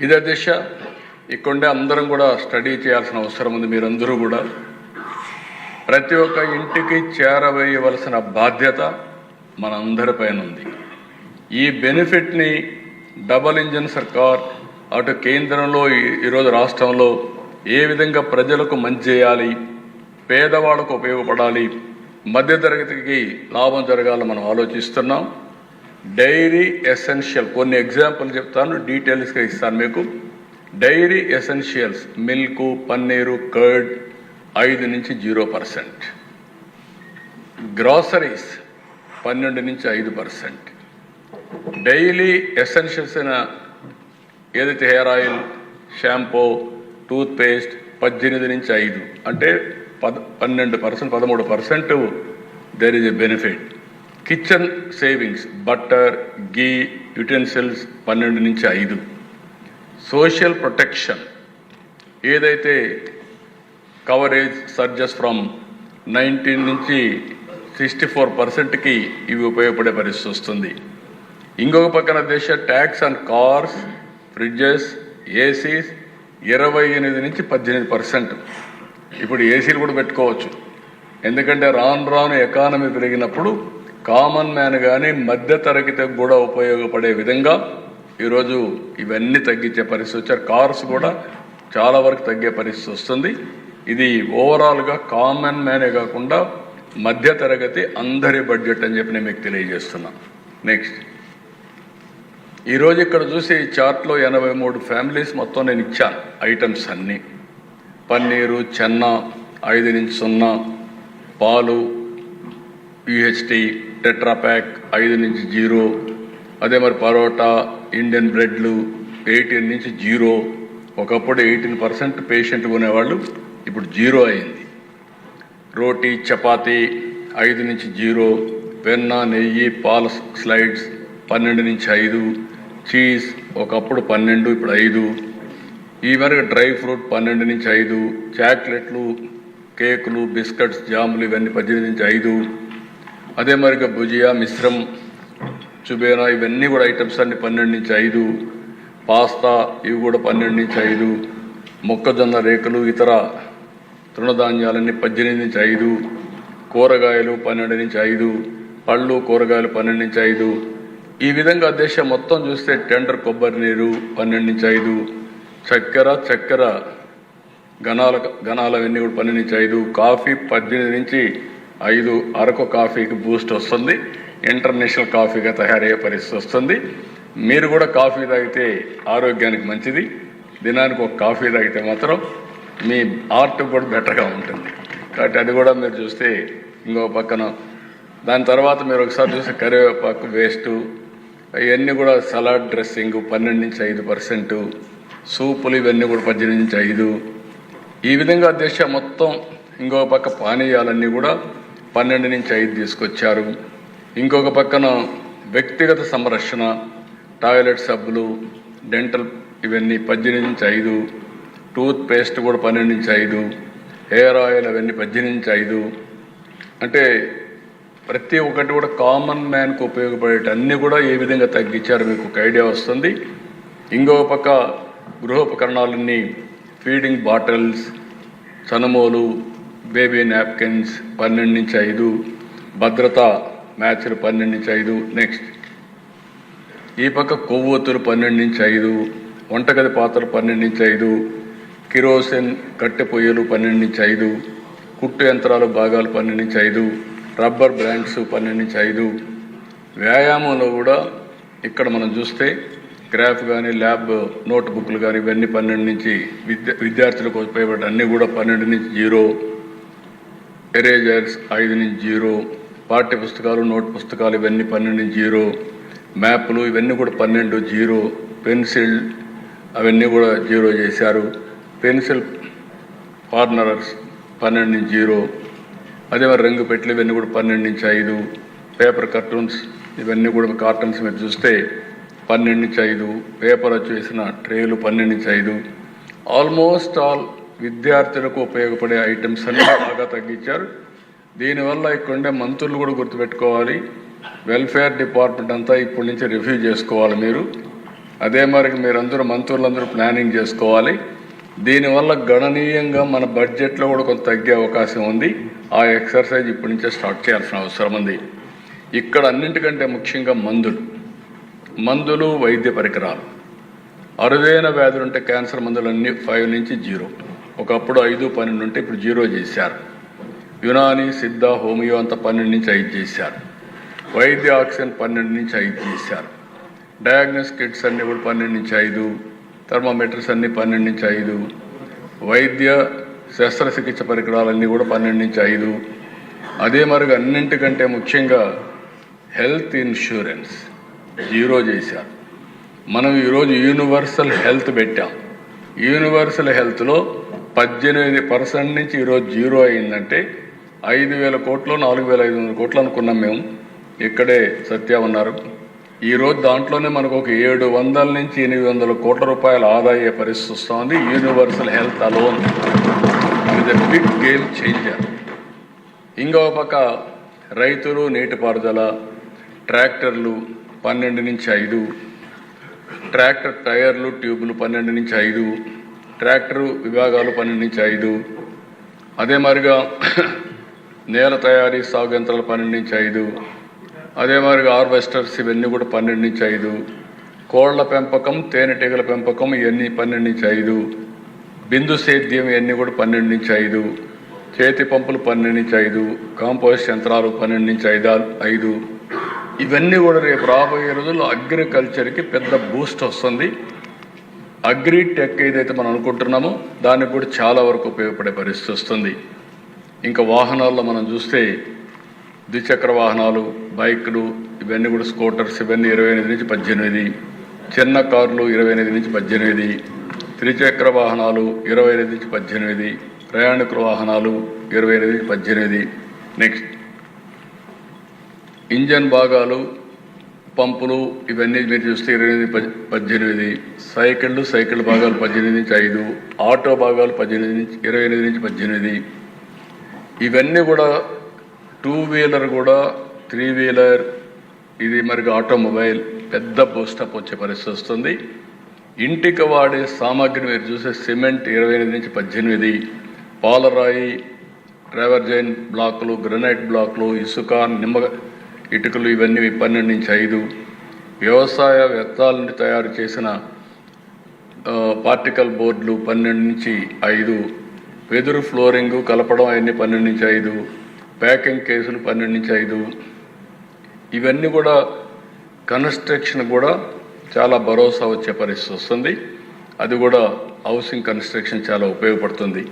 ఇదే దిశ. ఇక్కడే అందరం కూడా స్టడీ చేయాల్సిన అవసరం ఉంది మీరందరూ కూడా. ప్రతి ఒక్క ఇంటికి చేరవేయవలసిన బాధ్యత మనందరిపైన ఉంది. ఈ బెనిఫిట్ని డబల్ ఇంజన్ సర్కార్ అటు కేంద్రంలో ఈ- ఈరోజు రాష్ట్రంలో ఏ విధంగా ప్రజలకు మంచి చేయాలి పేదవాళ్ళకు ఉపయోగపడాలి మధ్యతరగతికి లాభం జరగాలని మనం ఆలోచిస్తున్నాం. డైరీ ఎసెన్షియల్ కొన్ని ఎగ్జాంపుల్ చెప్తాను డీటెయిల్స్గా ఇస్తాను మీకు. Dairy essentials milk paneer curd ఐదు నుంచి జీరో పర్సెంట్. గ్రాసరీస్ పన్నెండు నుంచి ఐదు పర్సెంట్. డైలీ ఎసెన్షియల్స్ అయిన ఏదైతే హెయిర్ ఆయిల్ షాంపూ టూత్పేస్ట్ పద్దెనిమిది నుంచి ఐదు అంటే పద పన్నెండు పర్సెంట్ పదమూడు percent there is a benefit kitchen savings butter ghee utensils పన్నెండు నుంచి ఐదు. Social protection. ఏదైతే కవరేజ్ సర్జెస్ ఫ్రమ్ నైన్టీన్ నుంచి సిక్స్టీ ఫోర్ పర్సెంట్కి ఇవి ఉపయోగపడే పరిస్థితి వస్తుంది. ఇంకొక పక్కన దేశ tax on cars fridges ACs ఇరవై ఎనిమిది నుంచి పద్దెనిమిది పర్సెంట్. ఇప్పుడు ఏసీలు కూడా పెట్టుకోవచ్చు. ఎందుకంటే రాను రాను ఎకానమీ పెరిగినప్పుడు కామన్ మ్యాన్ కానీ మధ్య తరగతికి కూడా ఉపయోగపడే విధంగా ఈరోజు ఇవన్నీ తగ్గించే పరిస్థితి వచ్చారు. కార్స్ కూడా చాలా వరకు తగ్గే పరిస్థితి వస్తుంది. ఇది ఓవరాల్గా కామన్ మ్యానే కాకుండా మధ్య తరగతి అందరి బడ్జెట్ అని చెప్పి నేను మీకు తెలియజేస్తున్నా. నెక్స్ట్ ఈరోజు ఇక్కడ చూసి ఈ చార్ట్లో ఎనభై మూడు ఫ్యామిలీస్ మొత్తం నేను ఇచ్చాను. ఐటమ్స్ అన్నీ. పన్నీరు చెన్న ఐదు నుంచి సున్నా పాలు యూహెచ్టీ టెట్రాప్యాక్ ఐదు నుంచి జీరో అదే మరి పరోటా ఇండియన్ బ్రెడ్లు ఎయిటీన్ నుంచి జీరో. ఒకప్పుడు ఎయిటీన్ పర్సెంట్ పేషెంట్ కొనేవాళ్ళు ఇప్పుడు జీరో అయింది. రోటీ చపాతీ ఐదు నుంచి జీరో వెన్న నెయ్యి పాల స్లైడ్స్ పన్నెండు నుంచి ఐదు చీజ్ ఒకప్పుడు పన్నెండు ఇప్పుడు ఐదు. ఈ మేరకు డ్రై ఫ్రూట్ పన్నెండు నుంచి ఐదు చాక్లెట్లు కేకులు బిస్కెట్స్ జాములు ఇవన్నీ పద్దెనిమిది నుంచి ఐదు. అదే మరిగా భుజియా మిశ్రం చుబేనా ఇవన్నీ కూడా ఐటమ్స్ అన్ని పన్నెండు నుంచి ఐదు. పాస్తా ఇవి కూడా పన్నెండు నుంచి ఐదు. మొక్కజొన్న రేకులు ఇతర తృణధాన్యాలన్నీ పద్దెనిమిది నుంచి ఐదు. కూరగాయలు పన్నెండు నుంచి ఐదు. పళ్ళు కూరగాయలు పన్నెండు నుంచి ఐదు. ఈ విధంగా దేశం మొత్తం చూస్తే టెండర్ కొబ్బరి నీరు పన్నెండు నుంచి ఐదు. చక్కెర చక్కెర గణాల గణాలవన్నీ కూడా పన్నెండు నుంచి ఐదు. కాఫీ పద్దెనిమిది నుంచి ఐదు అరకు కాఫీకి బూస్ట్ వస్తుంది. ఇంటర్నేషనల్ కాఫీగా తయారయ్యే పరిస్థితి వస్తుంది. మీరు కూడా కాఫీ తాగితే ఆరోగ్యానికి మంచిది. దినానికి ఒక కాఫీ తాగితే మాత్రం మీ ఆర్ట్ కూడా బెటర్గా ఉంటుంది. కాబట్టి అది కూడా మీరు చూస్తే ఇంకో పక్కన. దాని తర్వాత మీరు ఒకసారి చూస్తే కరివేపాకు వేస్ట్ ఇవన్నీ కూడా సలాడ్ డ్రెస్సింగ్ పన్నెండు నుంచి ఐదు పర్సెంటు సూపులు ఇవన్నీ కూడా పద్దెనిమిది నుంచి ఐదు. ఈ విధంగా దేశం మొత్తం ఇంకో పక్క పానీయాలన్నీ కూడా పన్నెండు నుంచి ఐదు తీసుకొచ్చారు. ఇంకొక పక్కన వ్యక్తిగత సంరక్షణ టాయిలెట్ సబ్బులు డెంటల్ ఇవన్నీ పద్దెనిమిది నుంచి ఐదు టూత్ పేస్ట్ కూడా పన్నెండు నుంచి ఐదు హెయిర్ ఆయిల్ అవన్నీ పద్దెనిమిది నుంచి ఐదు. అంటే ప్రతి ఒక్కటి కూడా కామన్ మ్యాన్కు ఉపయోగపడేటి అన్నీ కూడా ఏ విధంగా తగ్గించారు. మీకు ఒక ఐడియా వస్తుంది. ఇంకొక పక్క గృహోపకరణాలన్నీ ఫీడింగ్ బాటిల్స్ చనుమోలు బేబీ నాప్కిన్స్ పన్నెండు నుంచి ఐదు భద్రత మ్యాచ్లు పన్నెండు నుంచి ఐదు నెక్స్ట్. ఈ పక్క కొవ్వొత్తులు పన్నెండు నుంచి ఐదు వంటగది పాత్రలు పన్నెండు నుంచి ఐదు కిరోసిన్ కట్టె పొయ్యలు పన్నెండు నుంచి ఐదు కుట్టు యంత్రాలు భాగాలు పన్నెండు నుంచి ఐదు రబ్బర్ బ్రాండ్స్ పన్నెండు నుంచి ఐదు. వ్యాయామంలో కూడా ఇక్కడ మనం చూస్తే గ్రాఫ్ కానీ ల్యాబ్ నోట్బుక్లు కానీ ఇవన్నీ పన్నెండు నుంచి విద్య విద్యార్థులకు ఉపయోగపడే అన్నీ కూడా పన్నెండు నుంచి జీరో. ఎరేజర్స్ ఐదు నుంచి జీరో పాఠ్య పుస్తకాలు నోట్ పుస్తకాలు ఇవన్నీ పన్నెండు జీరో మ్యాప్లు ఇవన్నీ కూడా పన్నెండు జీరో పెన్సిల్ అవన్నీ కూడా జీరో చేశారు. పెన్సిల్ కార్నరర్స్ పన్నెండు నుంచి జీరో అదే మరి రంగు పెట్లు ఇవన్నీ కూడా పన్నెండు నుంచి ఐదు పేపర్ కార్టూన్స్ ఇవన్నీ కూడా కార్టూన్స్ మీరు చూస్తే పన్నెండు నుంచి ఐదు పేపర్ వచ్చేసిన ట్రేలు పన్నెండు నుంచి ఐదు. ఆల్మోస్ట్ ఆల్ విద్యార్థులకు ఉపయోగపడే ఐటమ్స్ అన్ని బాగా తగ్గించారు. దీనివల్ల ఇక్కడుండే మంత్రులు కూడా గుర్తుపెట్టుకోవాలి. వెల్ఫేర్ డిపార్ట్మెంట్ అంతా ఇప్పటి నుంచి రివ్యూ చేసుకోవాలి మీరు. అదే మరి మీరందరూ మంత్రులందరూ ప్లానింగ్ చేసుకోవాలి. దీనివల్ల గణనీయంగా మన బడ్జెట్లో కూడా కొంత తగ్గే అవకాశం ఉంది. ఆ ఎక్సర్సైజ్ ఇప్పటి నుంచే స్టార్ట్ చేయాల్సిన అవసరం ఉంది. ఇక్కడ అన్నింటికంటే ముఖ్యంగా మందులు. మందులు వైద్య పరికరాలు. అరుదైన వ్యాధులు ఉంటే క్యాన్సర్ మందులు అన్ని ఫైవ్ నుంచి జీరో. ఒకప్పుడు ఐదు పన్నెండు ఉంటే ఇప్పుడు జీరో చేశారు. యునాని సిద్ధ హోమియో అంతా పన్నెండు నుంచి ఐదు చేశారు. వైద్య ఆక్సిజన్ పన్నెండు నుంచి ఐదు చేశారు. డయాగ్నోస్ కిట్స్ అన్ని కూడా పన్నెండు నుంచి ఐదు థర్మామీటర్స్ అన్ని పన్నెండు నుంచి ఐదు వైద్య శస్త్రచికిత్స పరికరాలన్నీ కూడా పన్నెండు నుంచి ఐదు. అదే మరుగు అన్నింటికంటే ముఖ్యంగా హెల్త్ ఇన్సూరెన్స్ జీరో చేశారు. మనం ఈరోజు యూనివర్సల్ హెల్త్ పెట్టాం. యూనివర్సల్ హెల్త్లో పద్దెనిమిది పర్సెంట్ నుంచి ఈరోజు జీరో అయిందంటే ఐదు వేల కోట్లు నాలుగు వేల ఐదు వందల కోట్లు అనుకున్నాం మేము. ఇక్కడే సత్య ఉన్నారు. ఈరోజు దాంట్లోనే మనకు ఒక ఏడు వందల నుంచి ఎనిమిది వందల కోట్ల రూపాయల ఆదాయ పరిస్థితి వస్తుంది. Universal health alone. It a big game changer ఇంకో పక్క రైతులు నీటిపారుదల ట్రాక్టర్లు పన్నెండు నుంచి ఐదు. ట్రాక్టర్ టైర్లు ట్యూబ్లు పన్నెండు నుంచి ఐదు. ట్రాక్టర్ విభాగాలు పన్నెండు నుంచి ఐదు అదే మాదిరిగా నేల తయారీ సాగు యంత్రాలు పన్నెండు నుంచి ఐదు అదే మాదిరిగా హార్వెస్టర్స్ ఇవన్నీ కూడా పన్నెండు నుంచి ఐదు కోళ్ళ పెంపకం తేనెటీగల పెంపకం ఇవన్నీ పన్నెండు నుంచి ఐదు బిందు సేద్యం ఇవన్నీ కూడా పన్నెండు నుంచి ఐదు చేతి పంపులు పన్నెండు నుంచి ఐదు కాంపోస్ట్ యంత్రాలు పన్నెండు నుంచి ఐదు ఐదు ఇవన్నీ కూడా రేపు రాబోయే రోజుల్లో అగ్రికల్చర్కి పెద్ద బూస్ట్ వస్తుంది. అగ్రి టెక్ ఏదైతే మనం అనుకుంటున్నామో దానికి కూడా చాలా వరకు ఉపయోగపడే పరిస్థితి వస్తుంది. ఇంకా వాహనాల్లో మనం చూస్తే ద్విచక్ర వాహనాలు బైకులు ఇవన్నీ కూడా స్కూటర్స్ ఇవన్నీ ఇరవై ఎనిమిది నుంచి పద్దెనిమిది చిన్న కార్లు ఇరవై ఎనిమిది నుంచి పద్దెనిమిది త్రిచక్ర వాహనాలు ఇరవై ఎనిమిది నుంచి పద్దెనిమిది ప్రయాణికుల వాహనాలు ఇరవై ఎనిమిది నుంచి పద్దెనిమిది. నెక్స్ట్ ఇంజన్ భాగాలు పంపులు ఇవన్నీ మీరు చూస్తే ఇరవై ఎనిమిది పద్దెనిమిది సైకిళ్ళు సైకిల్ భాగాలు పద్దెనిమిది నుంచి ఐదు ఆటో భాగాలు పద్దెనిమిది నుంచి ఇరవై ఎనిమిది నుంచి పద్దెనిమిది. ఇవన్నీ కూడా టూ వీలర్ కూడా త్రీ వీలర్ ఇది మరి ఆటోమొబైల్ పెద్ద బూస్టప్ వచ్చే పరిస్థితి వస్తుంది. ఇంటికి వాడే సామాగ్రి మీరు చూసే సిమెంట్ ఇరవై ఎనిమిది నుంచి పద్దెనిమిది పాలరాయి ట్రావర్జైన్ బ్లాకులు గ్రనైట్ బ్లాకులు ఇసుక నిమ్మ ఇటుకలు ఇవన్నీ పన్నెండు నుంచి ఐదు. వ్యవసాయ వ్యర్థాల నుండి తయారు చేసిన పార్టికల్ బోర్డులు పన్నెండు నుంచి ఐదు. వెదురు ఫ్లోరింగ్ కలపడం అవన్నీ పన్నెండు నుంచి ఐదు. ప్యాకింగ్ కేసులు పన్నెండు నుంచి ఐదు. ఇవన్నీ కూడా కన్స్ట్రక్షన్ కూడా చాలా భరోసా వచ్చే పరిస్థితి వస్తుంది. అది కూడా హౌసింగ్ కన్స్ట్రక్షన్ చాలా ఉపయోగపడుతుంది.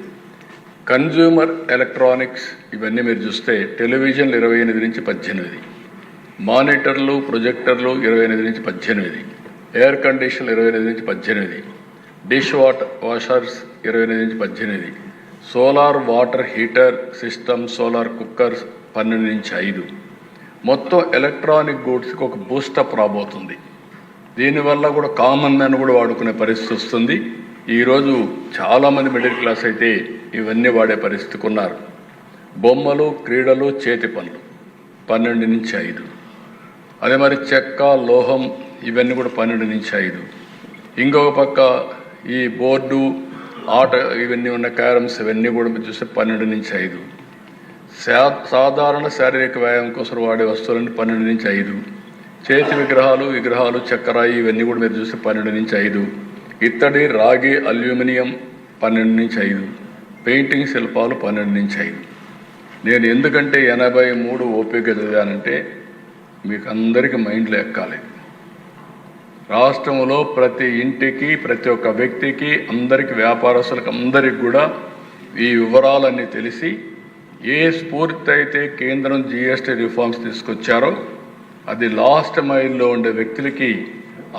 కన్జ్యూమర్ ఎలక్ట్రానిక్స్ ఇవన్నీ మీరు చూస్తే టెలివిజన్లు ఇరవై ఎనిమిది నుంచి పద్దెనిమిది. మానిటర్లు ప్రొజెక్టర్లు ఇరవై ఎనిమిది నుంచి పద్దెనిమిది. ఎయిర్ కండిషన్లు ఇరవై ఎనిమిది నుంచి పద్దెనిమిది. డిష్ వాటర్ వాషర్స్ ఇరవై ఎనిమిది నుంచి పద్దెనిమిది. Solar water heater system solar cookers పన్నెండు నుంచి ఐదు. మొత్తం ఎలక్ట్రానిక్ గూడ్స్కి ఒక బూస్టప్ రాబోతుంది. దీనివల్ల కూడా కామన్ మ్యాన్ కూడా వాడుకునే పరిస్థితి వస్తుంది. ఈరోజు చాలామంది మిడిల్ క్లాస్ అయితే ఇవన్నీ వాడే పరిస్థితికి ఉన్నారు. బొమ్మలు క్రీడలు చేతి పనులు పన్నెండు నుంచి ఐదు. అదే మరి చెక్క లోహం ఇవన్నీ కూడా పన్నెండు నుంచి ఐదు. ఇంకొక పక్క ఈ బోర్డు ఆట ఇవన్నీ ఉన్న క్యారమ్స్ ఇవన్నీ కూడా మీరు చూస్తే పన్నెండు నుంచి ఐదు. శా సాధారణ శారీరక వ్యాయామం కోసం వాడే వస్తువులన్నీ పన్నెండు నుంచి ఐదు. చేతి విగ్రహాలు విగ్రహాలు చక్కరాయి ఇవన్నీ కూడా మీరు చూస్తే పన్నెండు నుంచి ఐదు. ఇత్తడి రాగి అల్యూమినియం పన్నెండు నుంచి ఐదు. పెయింటింగ్ శిల్పాలు పన్నెండు నుంచి ఐదు. నేను ఎందుకంటే ఎనభై మూడు ఓపిక చదివానంటే మీకు అందరికీ మైండ్లో ఎక్కాలి. రాష్ట్రంలో ప్రతి ఇంటికి ప్రతి ఒక్క వ్యక్తికి అందరికి వ్యాపారస్తులకు అందరికి కూడా ఈ వివరాలన్నీ తెలిసి ఏ స్ఫూర్తి అయితే కేంద్రం జిఎస్టీ రిఫార్మ్స్ తీసుకొచ్చారో అది లాస్ట్ మైల్లో ఉండే వ్యక్తులకి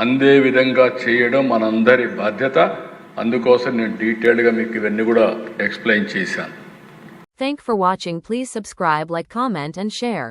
అందే విధంగా చేయడం మనందరి బాధ్యత. అందుకోసం నేను డీటెయిల్డ్గా మీకు ఇవన్నీ కూడా ఎక్స్ప్లెయిన్ చేశాను. Thank for watching please subscribe like comment and share